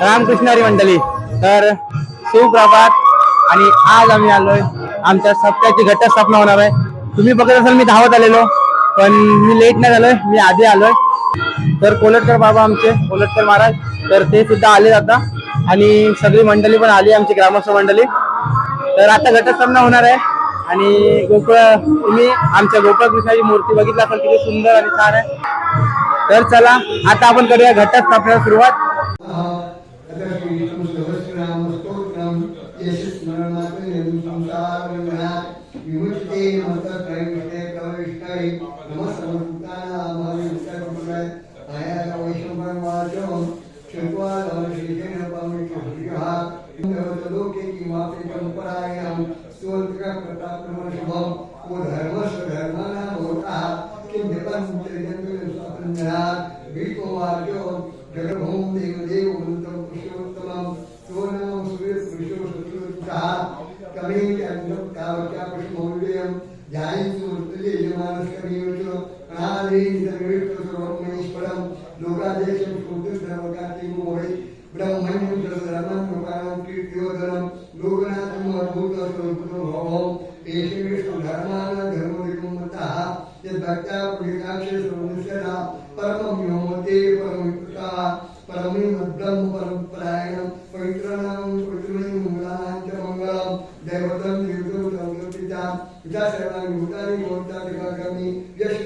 रामकृष्णारी मंडळी. तर सुप्रभात आणि आज आम्ही आलोय. आमच्या सप्त्याची घटस्थापना होणार आहे. तुम्ही बघत असाल मी धावत आलेलो. पण मी लेट नाही झालोय मी आधी आलोय. तर कोलटकर बाबा आमचे कोलटकर महाराज तर ते सुद्धा आले आता. आणि सगळी मंडळी पण आली आमची ग्रामस्थ मंडळी. तर आता घटस्थापना होणार आहे. आणि गोकुळ तुम्ही आमच्या गोपाळकृष्णाची मूर्ती बघितला असाल किती सुंदर आणि छान आहे. तर चला आता आपण करूया घटस्थापनेला सुरुवात. രംഗം കാവ്യാപുഷ്മൗഢ്യം ജ്ഞാനിമാനസ്കരണീയോർവേശ്വരം ലോകാദേശം ശ്രോതിർവകാത്തിമോളി ബ്രഹ്മണ്യം ധർമ്മം കീർത്തിയോധനം ലോകനാഥം അദ്ഭുത സ്വരൂപം ഏഷേഷു ധർമാന ധർമ്മവിക്കും മതഃ യദ്ഭക്താ പുണ്യകാക്ഷേ സർവനിസ്യത പരമം വ്യോമത്തെ പരമികൃതാ പരമേ മദ്ബ്രഹ്മ പരം దాన్ని ఉదానికి మొత్తాన్ని కాకని యశ్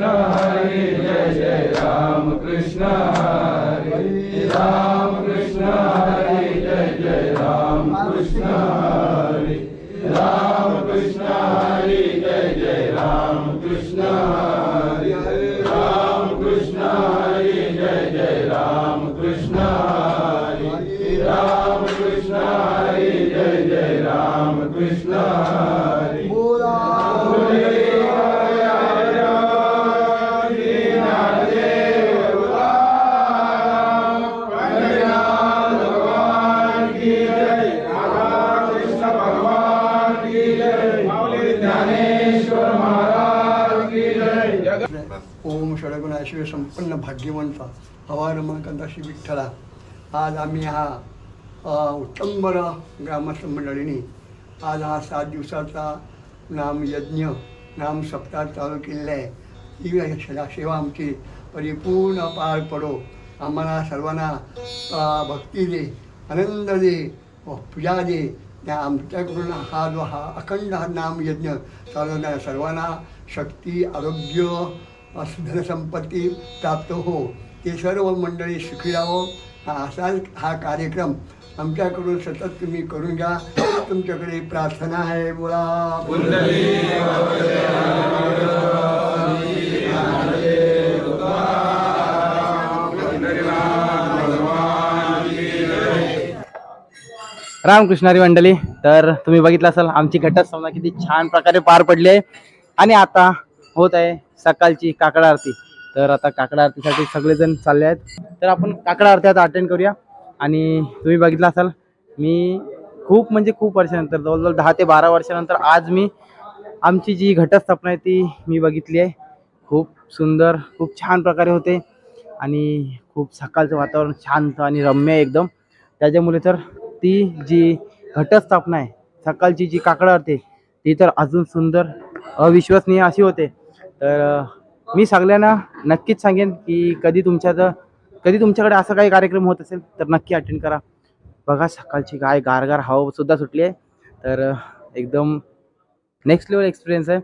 Krishna. षडगुणाशिव संपन्न भाग्यवंत हवा रमाकांता विठ्ठला. आज आम्ही हा उत्तंबर ग्रामस्थ मंडळीने आज हा सात दिवसाचा नामयज्ञ नाम सप्ताह चालू केलेला आहे. ही सेवा आमची परिपूर्ण पार पडो. आम्हाला सर्वांना भक्ती दे आनंद दे व पूजा दे. त्या आमच्याकडून हा जो हा अखंड हा नामयज्ञ चालवणाऱ्या सर्वांना शक्ती आरोग्य धनसंपत्ती प्राप्त हो. ते सर्व मंडळी सुखी राहो हा असाच हा कार्यक्रम आमच्याकडून सतत तुम्ही करून घ्या. तुमच्याकडे प्रार्थना आहे. बोला. रामकृष्णारी मंडळी तर तुम्ही बघितलं असाल आमची घटस्थापना किती छान प्रकारे पार पडली आहे. आणि आता होत आहे सकाळची काकडा आरती. तर आता काकडा आरतीसाठी सगळेजण चालले आहेत. तर आपण काकडा आरती आता अटेंड करूया. आणि तुम्ही बघितलं असाल मी खूप म्हणजे खूप वर्षानंतर जवळजवळ दहा ते बारा वर्षानंतर आज मी आमची जी घटस्थापना आहे ती मी बघितली आहे. खूप सुंदर खूप छान प्रकारे होते. आणि खूप सकाळचं वातावरण शांत आणि रम्य एकदम. त्याच्यामुळे तर ती जी घटस्थापना आहे सकाळची जी काकडा आरती ती तर अजून सुंदर अविश्वसनीय अशी होते. तर मी सगळ्यांना नक्कीच सांगेन की कधी तुमच्या कधी तुमच्याकडे असं काही कार्यक्रम होत असेल तर नक्की अटेंड करा. बघा सकाळची काय गारगार हवा सुद्धा सुटली आहे. तर एकदम नेक्स्ट लेवल एक्सपिरियन्स आहे.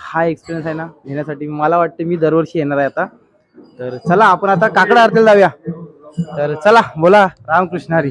हा एक्सपिरियन्स आहे ना घेण्यासाठी मला वाटते मी दरवर्षी येणार आहे आता. तर चला आपण आता काकडा आरतीला जाऊया. तर चला बोला रामकृष्ण हरी.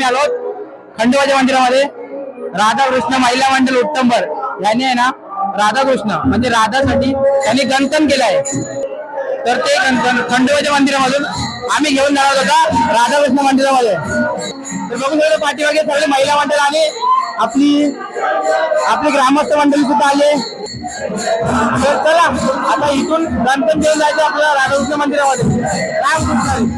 आम्ही आलो खंडोबाच्या मंदिरामध्ये. राधाकृष्ण महिला मंडळ उत्तमभर यांनी आहे ना राधाकृष्ण म्हणजे राधासाठी त्यांनी गंथन केलं आहे. तर ते गंथन खंडोबाच्या मंदिरामधून आम्ही घेऊन जाणार होता राधाकृष्ण मंदिरामध्ये. तर बघून शकतो पाठीमागे सगळे महिला मंडळ आले आपली आपली ग्रामस्थ मंडळी सुद्धा आले तर चला आता इथून गंथन घेऊन जायचं आपल्याला राधाकृष्ण मंदिरामध्ये. रामकृष्ण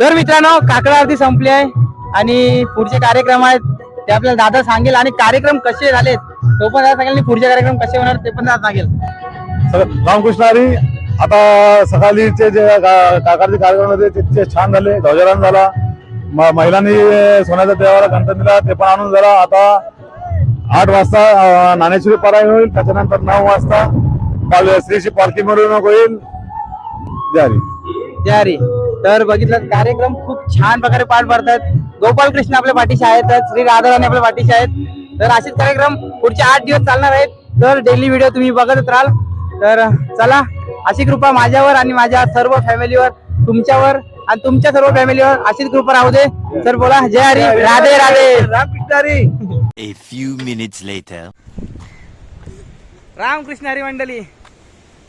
तर मित्रांनो काकडा आरती संपली आहे. आणि पुढचे कार्यक्रम आहेत ते आपल्याला दादा सांगेल. आणि कार्यक्रम कसे झालेत तो पण दादा सांगेल. आणि पुढचे कार्यक्रम कसे होणार ते पण दादा सांगेल. सग- रामकृष्ण हरी आता सकाळीचे जे का- काकाचे कार्यक्रम होते ते ते छान झाले. ध्वजारोहण झाला. म- महिलांनी सोन्याचा देवाला गणपती दिला ते पण आणून झाला. आता आठ वाजता अं, ज्ञानेश्वरी पारायण होईल. त्याच्यानंतर नऊ वाजता पाल- श्रीची पालखी मिरवणूक होईल. जारी जय हरी. तर बघितलं कार्यक्रम खूप छान प्रकारे पार पडतात. गोपाल कृष्ण आपल्या पाठीशी आहेत श्री राधाराणी आपल्या पाठीशी आहेत तर असेच कार्यक्रम पुढचे आठ दिवस चालणार आहेत. तर डेली व्हिडिओ तुम्ही बघतच राहाल. तर चला अशी कृपा माझ्यावर आणि माझ्या सर्व फॅमिलीवर तुमच्यावर आणि तुमच्या सर्व फॅमिलीवर अशीच कृपा राहू दे. तर बोला जय Hari Radhe Radhe. Ramakrishna Hari. A few minutes later. Ramakrishna Hari मंडळी.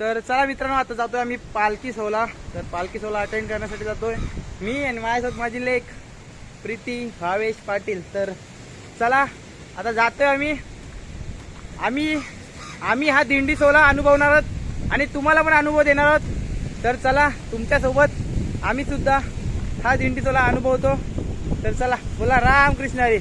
तर चला मित्रांनो आता जातोय आम्ही पालखी सोहळा. तर पालखी सोहळा अटेंड करण्यासाठी जातोय. मी आणि माझ्यासोबत माझी लेख प्रीती भावेश पाटील. तर चला आता जातोय आम्ही. आम्ही आम्ही हा दिंडी सोहळा अनुभवणार आहोत आणि तुम्हाला पण अनुभव देणार आहोत. तर चला तुमच्यासोबत आम्ही सुद्धा हा दिंडी सोहळा अनुभवतो. तर चला बोला रामकृष्ण हरी.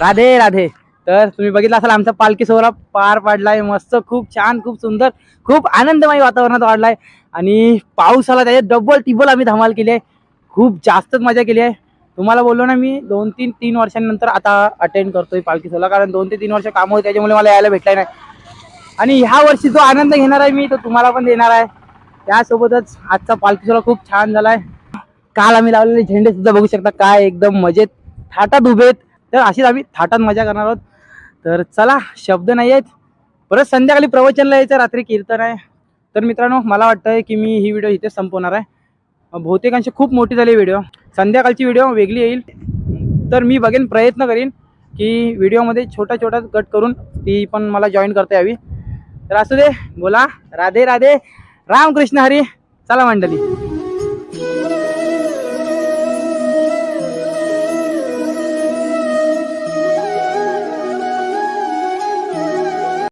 राधे राधे. तर तुम्ही बघितलं असाल आमचा पालखी सोहळा पार पाडलाय. मस्त खूप छान खूप सुंदर खूप आनंदमय वातावरणात वाढलाय. आणि पाऊस आला त्याच्यात डबल टिबल आम्ही धमाल केली आहे. खूप जास्तच मजा केली आहे. तुम्हाला बोललो ना मी दोन तीन तीन वर्षांनंतर आता अटेंड करतोय पालखी सोहळा. कारण दोन ते तीन वर्ष कामं होते त्याच्यामुळे मला यायला भेटलाय नाही. आणि ह्या वर्षी जो आनंद घेणार आहे मी तो तुम्हाला पण देणार आहे. त्यासोबतच आजचा पालखी सोहळा खूप छान झालाय. काल आम्ही लावलेले झेंडे सुद्धा बघू शकता काय एकदम मजेत थाटात उभेत. तर अशीच आम्ही थाटात मजा करणार आहोत. तर चला शब्द नाही आहेत. परत संध्याकाळी प्रवचनला यायचं रात्री कीर्तन आहे. तर मित्रांनो मला वाटतं की मी ही व्हिडिओ इथे संपवणार आहे. बहुतेकांशी खूप मोठी झाली व्हिडिओ. संध्याकाळची व्हिडिओ वेगळी येईल. तर मी बघेन प्रयत्न करीन की व्हिडिओमध्ये छोटा छोटा कट करून ती पण मला जॉईन करता यावी. तर असू दे बोला. राधे राधे. रामकृष्ण हरी. चला मंडळी.